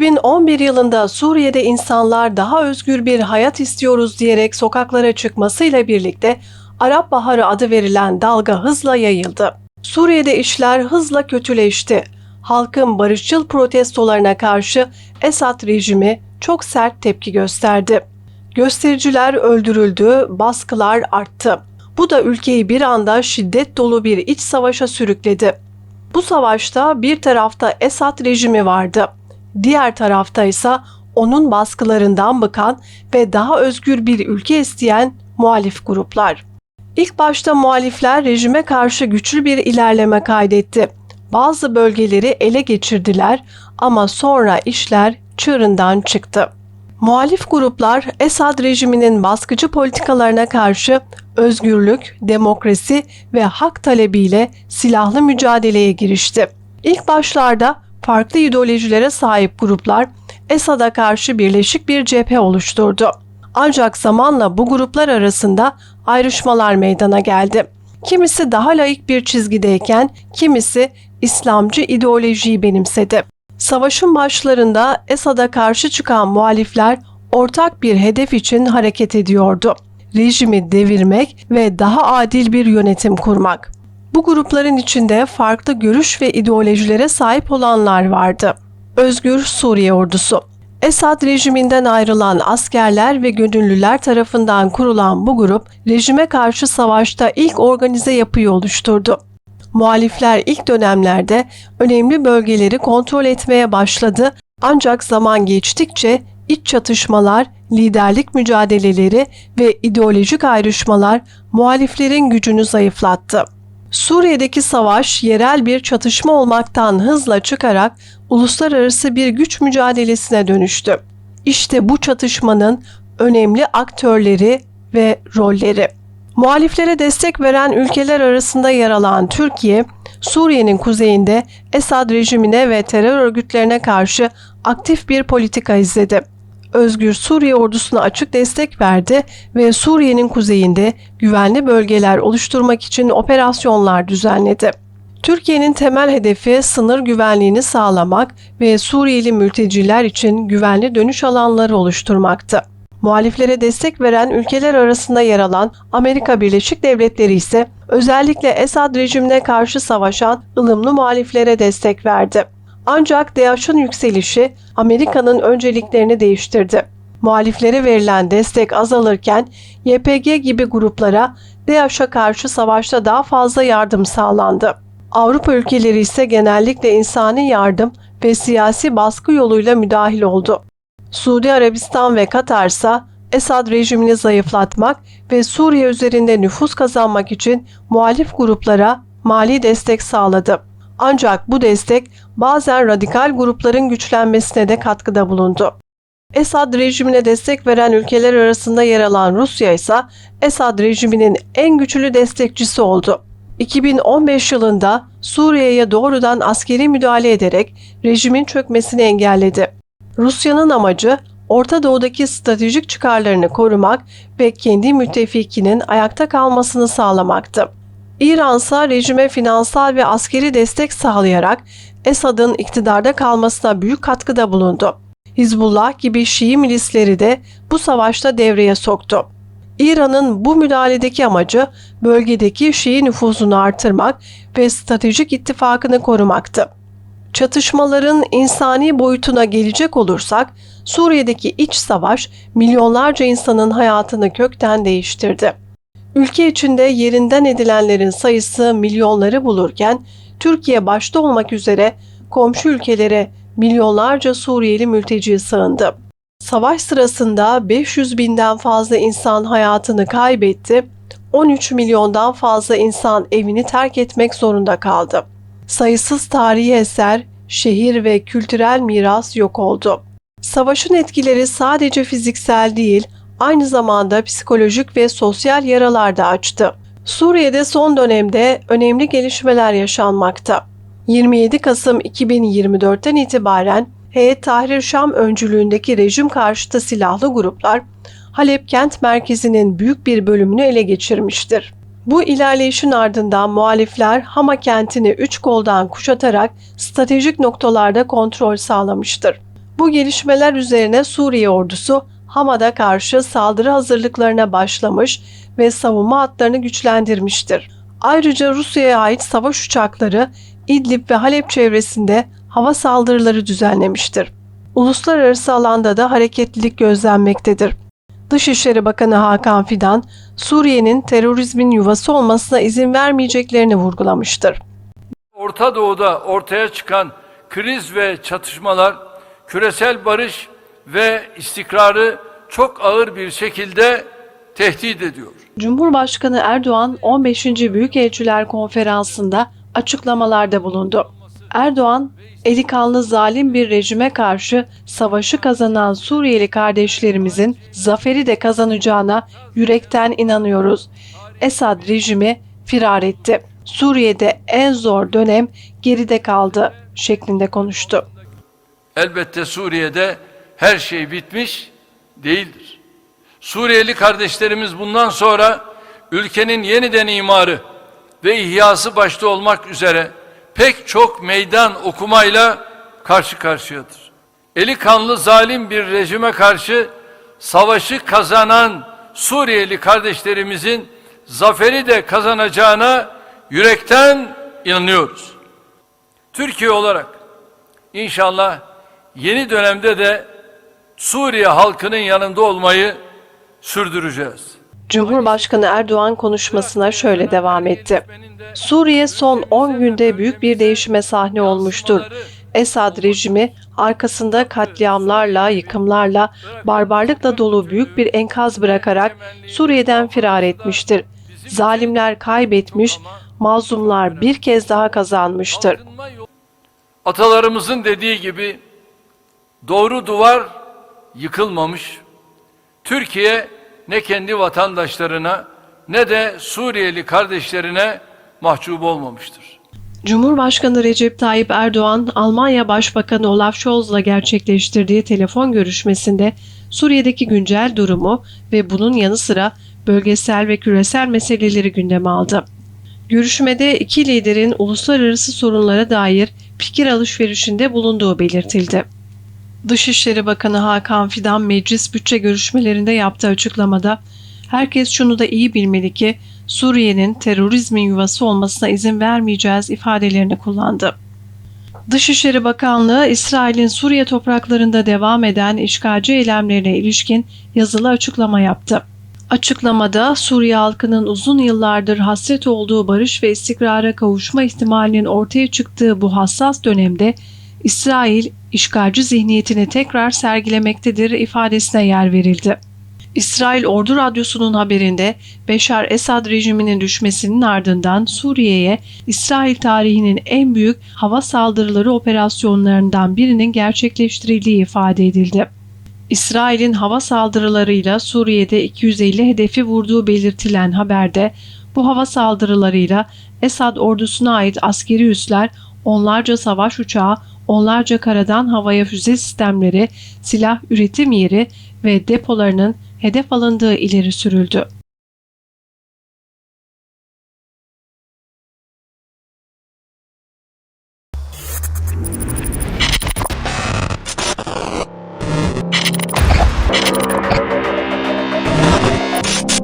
2011 yılında Suriye'de insanlar daha özgür bir hayat istiyoruz diyerek sokaklara çıkmasıyla birlikte Arap Baharı adı verilen dalga hızla yayıldı. Suriye'de işler hızla kötüleşti. Halkın barışçıl protestolarına karşı Esad rejimi çok sert tepki gösterdi. Göstericiler öldürüldü, baskılar arttı. Bu da ülkeyi bir anda şiddet dolu bir iç savaşa sürükledi. Bu savaşta bir tarafta Esad rejimi vardı. Diğer tarafta ise onun baskılarından bıkan ve daha özgür bir ülke isteyen muhalif gruplar. İlk başta muhalifler rejime karşı güçlü bir ilerleme kaydetti. Bazı bölgeleri ele geçirdiler ama sonra işler çığırından çıktı. Muhalif gruplar Esad rejiminin baskıcı politikalarına karşı özgürlük, demokrasi ve hak talebiyle silahlı mücadeleye girişti. İlk başlarda farklı ideolojilere sahip gruplar Esad'a karşı birleşik bir cephe oluşturdu. Ancak zamanla bu gruplar arasında ayrışmalar meydana geldi. Kimisi daha laik bir çizgideyken kimisi İslamcı ideolojiyi benimsedi. Savaşın başlarında Esad'a karşı çıkan muhalifler ortak bir hedef için hareket ediyordu. Rejimi devirmek ve daha adil bir yönetim kurmak. Bu grupların içinde farklı görüş ve ideolojilere sahip olanlar vardı. Özgür Suriye Ordusu Esad rejiminden ayrılan askerler ve gönüllüler tarafından kurulan bu grup rejime karşı savaşta ilk organize yapıyı oluşturdu. Muhalifler ilk dönemlerde önemli bölgeleri kontrol etmeye başladı ancak zaman geçtikçe iç çatışmalar, liderlik mücadeleleri ve ideolojik ayrışmalar muhaliflerin gücünü zayıflattı. Suriye'deki savaş yerel bir çatışma olmaktan hızla çıkarak uluslararası bir güç mücadelesine dönüştü. İşte bu çatışmanın önemli aktörleri ve rolleri. Muhaliflere destek veren ülkeler arasında yer alan Türkiye, Suriye'nin kuzeyinde Esad rejimine ve terör örgütlerine karşı aktif bir politika izledi. Özgür Suriye ordusuna açık destek verdi ve Suriye'nin kuzeyinde güvenli bölgeler oluşturmak için operasyonlar düzenledi. Türkiye'nin temel hedefi sınır güvenliğini sağlamak ve Suriyeli mülteciler için güvenli dönüş alanları oluşturmaktı. Muhaliflere destek veren ülkeler arasında yer alan Amerika Birleşik Devletleri ise özellikle Esad rejimine karşı savaşan ılımlı muhaliflere destek verdi. Ancak DAEŞ'ın yükselişi Amerika'nın önceliklerini değiştirdi. Muhaliflere verilen destek azalırken YPG gibi gruplara DAEŞ'e karşı savaşta daha fazla yardım sağlandı. Avrupa ülkeleri ise genellikle insani yardım ve siyasi baskı yoluyla müdahil oldu. Suudi Arabistan ve Katar ise Esad rejimini zayıflatmak ve Suriye üzerinde nüfus kazanmak için muhalif gruplara mali destek sağladı. Ancak bu destek bazen radikal grupların güçlenmesine de katkıda bulundu. Esad rejimine destek veren ülkeler arasında yer alan Rusya ise Esad rejiminin en güçlü destekçisi oldu. 2015 yılında Suriye'ye doğrudan askeri müdahale ederek rejimin çökmesini engelledi. Rusya'nın amacı Orta Doğu'daki stratejik çıkarlarını korumak ve kendi müttefikinin ayakta kalmasını sağlamaktı. İran ise rejime finansal ve askeri destek sağlayarak Esad'ın iktidarda kalmasına büyük katkıda bulundu. Hizbullah gibi Şii milisleri de bu savaşta devreye soktu. İran'ın bu müdahaledeki amacı bölgedeki Şii nüfuzunu artırmak ve stratejik ittifakını korumaktı. Çatışmaların insani boyutuna gelecek olursak, Suriye'deki iç savaş milyonlarca insanın hayatını kökten değiştirdi. Ülke içinde yerinden edilenlerin sayısı milyonları bulurken, Türkiye başta olmak üzere komşu ülkelere milyonlarca Suriyeli mülteci sığındı. Savaş sırasında 500 binden fazla insan hayatını kaybetti, 13 milyondan fazla insan evini terk etmek zorunda kaldı. Sayısız tarihi eser, şehir ve kültürel miras yok oldu. Savaşın etkileri sadece fiziksel değil, aynı zamanda psikolojik ve sosyal yaralar da açtı. Suriye'de son dönemde önemli gelişmeler yaşanmakta. 27 Kasım 2024'ten itibaren Heyet Tahrir Şam öncülüğündeki rejim karşıtı silahlı gruplar Halep kent merkezinin büyük bir bölümünü ele geçirmiştir. Bu ilerleyişin ardından muhalifler Hama kentini üç koldan kuşatarak stratejik noktalarda kontrol sağlamıştır. Bu gelişmeler üzerine Suriye ordusu Hamad'a karşı saldırı hazırlıklarına başlamış ve savunma hatlarını güçlendirmiştir. Ayrıca Rusya'ya ait savaş uçakları İdlib ve Halep çevresinde hava saldırıları düzenlemiştir. Uluslararası alanda da hareketlilik gözlenmektedir. Dışişleri Bakanı Hakan Fidan, Suriye'nin terörizmin yuvası olmasına izin vermeyeceklerini vurgulamıştır. Orta Doğu'da ortaya çıkan kriz ve çatışmalar küresel barış ve istikrarı çok ağır bir şekilde tehdit ediyor. Cumhurbaşkanı Erdoğan 15. Büyükelçiler Konferansı'nda açıklamalarda bulundu. Erdoğan, eli kanlı zalim bir rejime karşı savaşı kazanan Suriyeli kardeşlerimizin zaferi de kazanacağına yürekten inanıyoruz. Esad rejimi firar etti. Suriye'de en zor dönem geride kaldı şeklinde konuştu. Elbette Suriye'de her şey bitmiş değildir. Suriyeli kardeşlerimiz bundan sonra ülkenin yeniden imarı ve ihyası başta olmak üzere pek çok meydan okumayla karşı karşıyadır. Eli kanlı zalim bir rejime karşı savaşı kazanan Suriyeli kardeşlerimizin zaferi de kazanacağına yürekten inanıyoruz. Türkiye olarak inşallah yeni dönemde de Suriye halkının yanında olmayı sürdüreceğiz. Cumhurbaşkanı Erdoğan konuşmasına şöyle devam etti. Suriye son 10 günde büyük bir değişime sahne olmuştur. Esad rejimi arkasında katliamlarla, yıkımlarla, barbarlıkla dolu büyük bir enkaz bırakarak Suriye'den firar etmiştir. Zalimler kaybetmiş, mazlumlar bir kez daha kazanmıştır. Atalarımızın dediği gibi doğru duvar yıkılmamış. Türkiye ne kendi vatandaşlarına ne de Suriyeli kardeşlerine mahcup olmamıştır. Cumhurbaşkanı Recep Tayyip Erdoğan, Almanya Başbakanı Olaf Scholz'la gerçekleştirdiği telefon görüşmesinde Suriye'deki güncel durumu ve bunun yanı sıra bölgesel ve küresel meseleleri gündeme aldı. Görüşmede iki liderin uluslararası sorunlara dair fikir alışverişinde bulunduğu belirtildi. Dışişleri Bakanı Hakan Fidan meclis bütçe görüşmelerinde yaptığı açıklamada herkes şunu da iyi bilmeli ki Suriye'nin terörizmin yuvası olmasına izin vermeyeceğiz ifadelerini kullandı. Dışişleri Bakanlığı İsrail'in Suriye topraklarında devam eden işgalci eylemlerine ilişkin yazılı açıklama yaptı. Açıklamada Suriye halkının uzun yıllardır hasret olduğu barış ve istikrara kavuşma ihtimalinin ortaya çıktığı bu hassas dönemde İsrail işgalci zihniyetini tekrar sergilemektedir ifadesine yer verildi. İsrail Ordu Radyosu'nun haberinde Beşar Esad rejiminin düşmesinin ardından Suriye'ye İsrail tarihinin en büyük hava saldırıları operasyonlarından birinin gerçekleştirildiği ifade edildi. İsrail'in hava saldırılarıyla Suriye'de 250 hedefi vurduğu belirtilen haberde bu hava saldırılarıyla Esad ordusuna ait askeri üsler, onlarca savaş uçağı, onlarca karadan havaya füze sistemleri, silah üretim yeri ve depolarının hedef alındığı ileri sürüldü.